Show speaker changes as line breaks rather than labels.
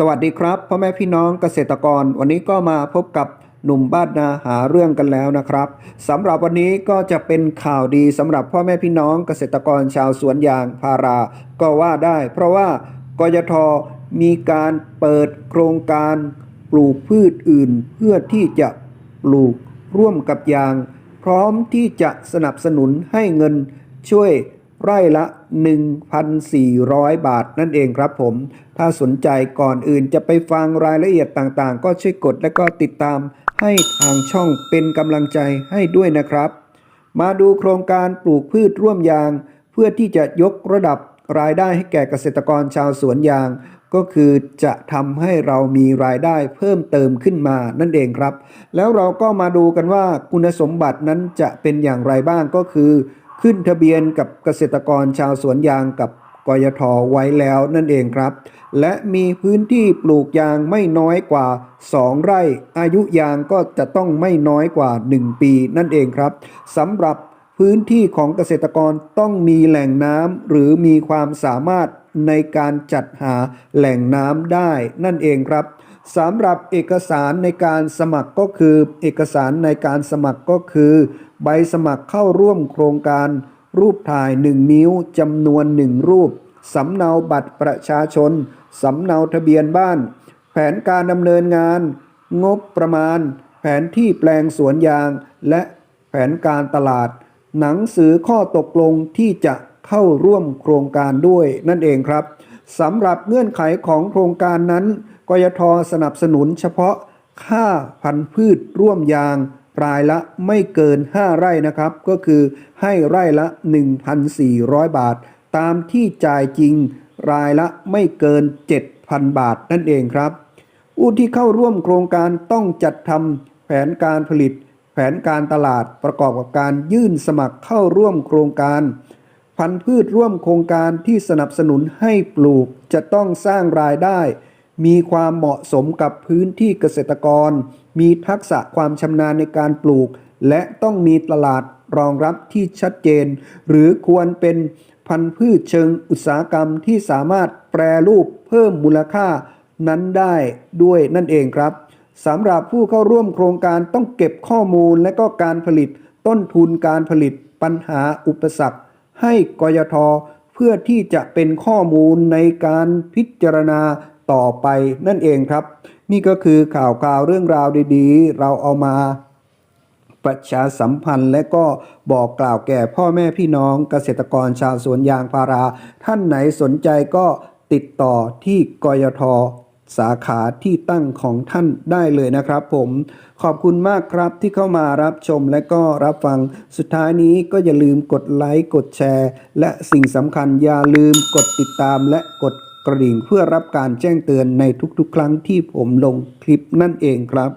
สวัสดีครับพ่อแม่พี่น้องเกษตรกรวันนี้ก็มาพบกับหนุ่มบ้านนาหาเรื่องกันแล้วนะครับสำหรับวันนี้ก็จะเป็นข่าวดีสำหรับพ่อแม่พี่น้องเกษตรกรชาวสวนยางพารา ก็ว่าได้ เพราะว่ากยทมีการเปิดโครงการปลูกพืชอื่น เพื่อที่จะปลูกร่วมกับยาง พร้อมที่จะสนับสนุนให้เงินช่วย ไร่ละ 1,400 บาทนั่นเองครับผม ถ้าสนใจก่อนอื่นจะไปฟังรายละเอียดต่างๆ ก็ช่วยกดและก็ติดตามให้ทางช่องเป็นกำลังใจให้ด้วยนะครับ มาดูโครงการปลูกพืชร่วมยาง เพื่อที่จะยกระดับรายได้ให้แก่เกษตรกรชาวสวนยาง ก็คือจะทำให้เรามีรายได้เพิ่มเติมขึ้นมานั่นเองครับ แล้วเราก็มาดูกันว่าคุณสมบัตินั้นจะเป็นอย่างไรบ้างก็คือ ขึ้นทะเบียนกับเกษตรกรชาวสวนยางกับกยทไว้แล้วนั่นเองครับ และมีพื้นที่ปลูกยางไม่น้อยกว่า 2 ไร่ อายุยางก็จะต้องไม่น้อยกว่า 1 ปีนั่นเองครับสำหรับพื้นที่ของเกษตรกรต้องมีแหล่งน้ำหรือมีความสามารถในการจัดหาแหล่งน้ำได้นั่นเองครับ สำหรับเอกสารในการสมัครก็คือ เอกสารในการสมัครก็คือ ใบสมัครเข้าร่วมโครงการรูปถ่าย 1 นิ้วจำนวน 1 รูป สำเนาบัตรประชาชน สำเนาทะเบียนบ้าน แผนการดำเนินงาน งบประมาณ แผนที่แปลงสวนยาง และแผนการตลาด หนังสือข้อตกลงที่จะเข้าร่วมโครงการด้วยนั่นเองครับสำหรับเงื่อนไขของโครงการนั้น กยทสนับสนุนเฉพาะค่าพันธุ์พืชร่วมยางรายละไม่เกิน 5 ไร่นะครับ ก็คือให้ไร่ละ 1,400 บาท ตามที่จ่ายจริงรายละไม่เกิน 7,000 บาทนั่นเองครับผู้ที่เข้าร่วมโครงการต้องจัดทำแผนการผลิต แผนการตลาดประกอบกับการยื่นสมัครเข้าร่วมโครงการ พันธุ์พืชร่วมโครงการที่สนับสนุนให้ปลูกจะต้องสร้างรายได้ มีความเหมาะสมกับพื้นที่เกษตรกร มีทักษะความชำนาญในการปลูก และต้องมีตลาดรองรับที่ชัดเจน หรือควรเป็นพันธุ์พืชเชิงอุตสาหกรรมที่สามารถแปรรูปเพิ่มมูลค่านั้นได้ด้วยนั่นเองครับสำหรับผู้เข้าร่วมโครงการต้องเก็บข้อมูลและก็การผลิต ต้นทุนการผลิตปัญหาอุปสรรค ให้กยท เพื่อที่จะเป็นข้อมูลในการพิจารณา ต่อไปนั่นเองครับ นี่ก็คือข่าวคราวเรื่องราวดีๆ เราเอามาประชาสัมพันธ์และก็บอกกล่าวแก่พ่อแม่พี่น้องเกษตรกรชาวสวนยางพารา ท่านไหนสนใจก็ติดต่อที่กยทสาขาที่ตั้งของท่านได้เลยนะครับผมขอบคุณมากครับที่เข้ามารับชมและก็รับฟังสุดท้ายนี้ก็อย่าลืมกดไลค์กดแชร์ และสิ่งสำคัญอย่าลืมกดติดตามและกด กระดิ่งเพื่อรับการแจ้งเตือนในทุกๆ ครั้งที่ผมลงคลิปนั่นเองครับ